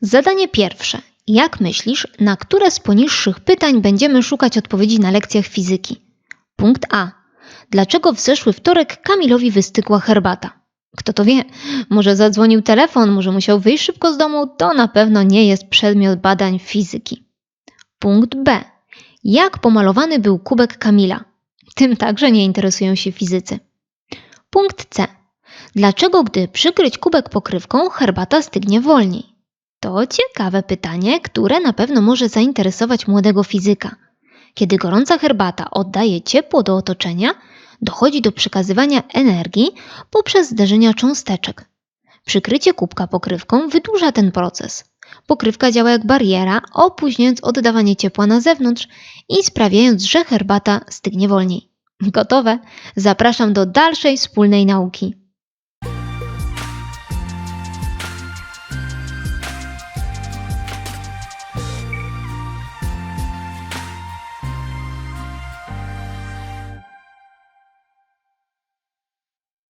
Zadanie pierwsze. Jak myślisz, na które z poniższych pytań będziemy szukać odpowiedzi na lekcjach fizyki? Punkt A. Dlaczego w zeszły wtorek Kamilowi wystygła herbata? Kto to wie? Może zadzwonił telefon, może musiał wyjść szybko z domu, to na pewno nie jest przedmiot badań fizyki. Punkt B. Jak pomalowany był kubek Kamila? Tym także nie interesują się fizycy. Punkt C. Dlaczego, gdy przykryć kubek pokrywką, herbata stygnie wolniej? To ciekawe pytanie, które na pewno może zainteresować młodego fizyka. Kiedy gorąca herbata oddaje ciepło do otoczenia, dochodzi do przekazywania energii poprzez zderzenia cząsteczek. Przykrycie kubka pokrywką wydłuża ten proces. Pokrywka działa jak bariera, opóźniając oddawanie ciepła na zewnątrz i sprawiając, że herbata stygnie wolniej. Gotowe? Zapraszam do dalszej wspólnej nauki.